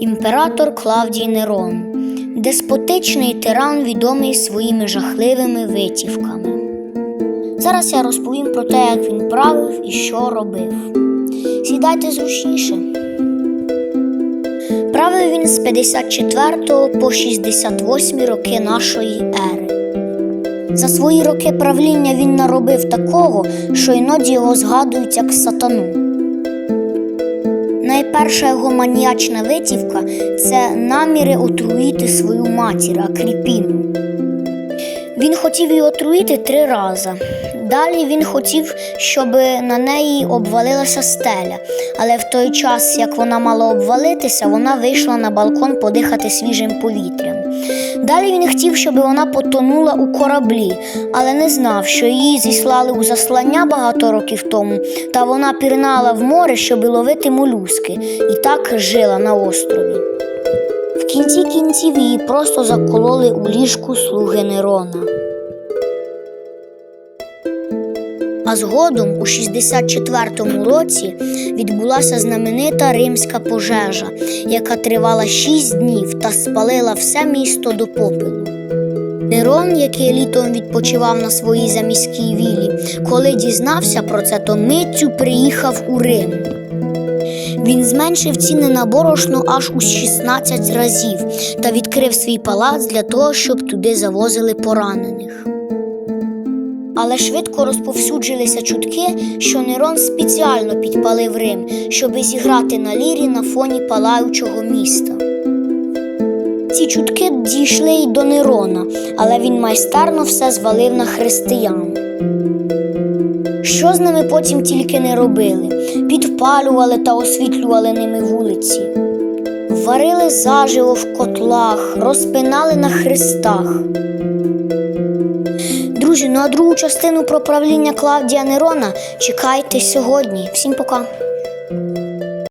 Імператор Клавдій Нерон деспотичний тиран, відомий своїми жахливими витівками. Зараз я розповім про те, як він правив і що робив. Сідайте зручніше. Правив він з 54 по 68 роки нашої ери. За свої роки правління він наробив такого, що іноді його згадують як сатану. Найперша його маніячна витівка це наміри отруїти свою матір Акріпіну. Він хотів її отруїти три рази. Далі він хотів, щоб на неї обвалилася стеля, але в той час, як вона мала обвалитися, вона вийшла на балкон подихати свіжим повітрям. Далі він хотів, щоб вона потонула у кораблі, але не знав, що її зіслали у заслання багато років тому, та вона пірнала в море, щоб ловити молюски, і так жила на острові. Кінці кінців її просто закололи у ліжку слуги Нерона. А згодом, у 64-му році, відбулася знаменита римська пожежа, яка тривала 6 днів та спалила все місто до попелу. Нерон, який літом відпочивав на своїй заміській вілі, коли дізнався про це, то миттю приїхав у Рим. Він зменшив ціни на борошно аж у 16 разів та відкрив свій палац для того, щоб туди завозили поранених. Але швидко розповсюджилися чутки, що Нерон спеціально підпалив Рим, щоби зіграти на лірі на фоні палаючого міста. Ці чутки дійшли й до Нерона, але він майстерно все звалив на християн. Що з ними потім тільки не робили, підпалювали та освітлювали ними вулиці, варили заживо в котлах, розпинали на хрестах. Друзі, ну а другу частину про правління Клавдія Нерона чекайте сьогодні. Всім пока!